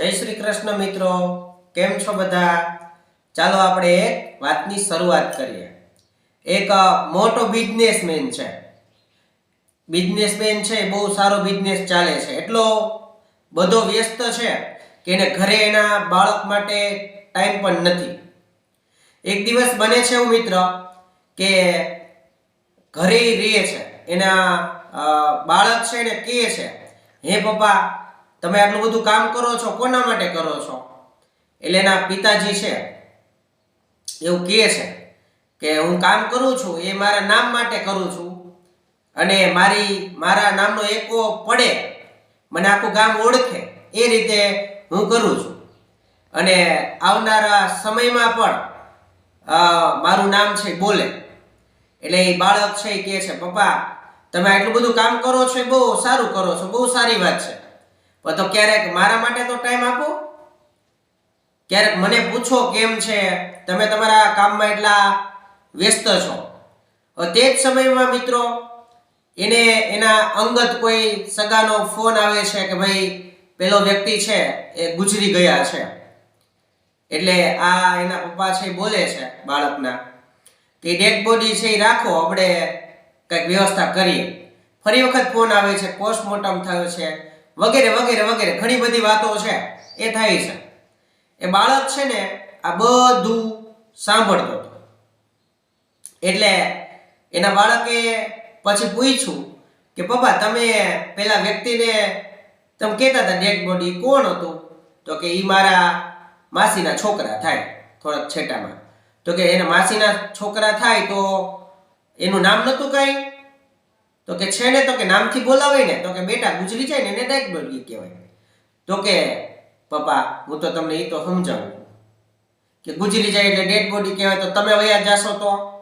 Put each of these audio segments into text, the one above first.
જય શ્રી કૃષ્ણ મિત્રો. કેમ છો બધા? ચાલો આપણે એક વાતની શરૂઆત કરીએ. એક મોટો બિઝનેસમેન છે. બિઝનેસમેન છે, બહુ સારો બિઝનેસ ચાલે છે. એટલો બધો વ્યસ્ત છે કે એને ઘરે એના બાળક માટે ટાઈમ પણ નથી. એક દિવસ બને છે એવું મિત્ર કે ઘરે રહે છે. એના બાળક છે એને કહે છે, હે પપ્પા તમે આટલું બધું કામ કરો છો, કોના માટે કરો છો? એટલે એના પિતાજી છે. એવું કહે છે કે હું કામ કરું છું, એ મારા નામ માટે કરું છું. અને મારી, મારા નામનો એકો પડે, મને આખું ગામ ઓળખે, એ રીતે હું કરું છું. અને આવનારા સમયમાં પણ મારું નામ છે બોલે. એટલે એ બાળક છે એ કહે છે, પપ્પા, તમે આટલું બધું કામ કરો છો એ બહુ સારું કરો છો, બહુ સારી વાત છે. તો ક્યારેક મારા માટે તો ટાઈમ આપો. ક્યારેક મને પૂછો કેમ છે? તમે તમારા કામમાં એટલા વ્યસ્ત છો. તે જ સમયમાં મિત્રો, એને એના અંગત કોઈ સગાનો ફોન આવે છે કે ભાઈ, પેલો વ્યક્તિ છે એ ગુજરી ગયા છે. એટલે આ એના પપ્પા છે બોલે છે બાળકના કે ડેડ બોડી છે એ રાખો, આપણે કંઈક વ્યવસ્થા કરીએ. ફરી વખત ફોન આવે છે પોસ્ટમોર્ટમ થયો છે. વગેરે વગેરે વગેરે. ઘણી બધી વાતો છે, એ થાય છે. એ બાળક છે ને, આ બધું સાંભળતો હતો. એટલે એના બાળકે પછી પૂછ્યું કે, પપ્પા, તમે પેલા વ્યક્તિને, તમે કહેતા હતા ડેડ બોડી કોણ હતું? તો કે એ મારા માસીના છોકરા થાય, થોડાક છેટામાં. તો કે, એના માસીના છોકરા થાય તો એનું નામ નહોતું કાંઈ? તો કે છે ને તો કે નામથી બોલાવે ને, તો કે બેટા ગુજરી જાય ને એને ડેડ બોડી કહેવાય. તો કે, પપ્પા, હું તો તમને એ તો સમજાવું. કે ગુજરી જાય એટલે ડેડ બોડી કહેવાય, તો તમે વયા જાશો તો?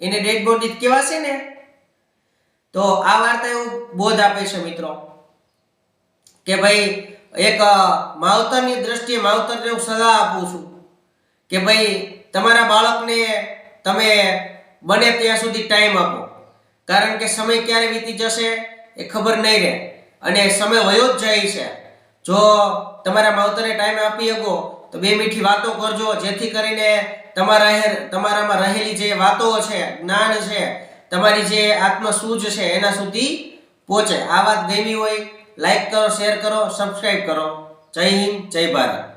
એને ડેડ બોડી જ કહેવાશે ને? તો આ વાર્તા એવું બોધ આપે છે મિત્રો. કે ભાઈ, એક માવતરની દ્રષ્ટિએ માવતરને હું સલાહ આપું છું. કે ભાઈ, તમારા બાળકને તમે બને ત્યાં સુધી ટાઈમ આપો. કારણ કે સમય ક્યારે વીતી જશે એ ખબર નહીં રહે. અને સમય વયો જ જાય છે. જો તમારા માવતરે ટાઈમ આપી શકો, તો બે મીઠી વાતો કરજો, જેથી કરીને તમારા તમારામાં રહેલી જે વાતો છે, જ્ઞાન છે, તમારી જે આત્મસૂઝ છે, એના સુધી પહોંચે. આ વાત ગમી હોય લાઈક કરો શેર કરો સબસ્ક્રાઈબ કરો. જય હિન્દ, જય ભારત.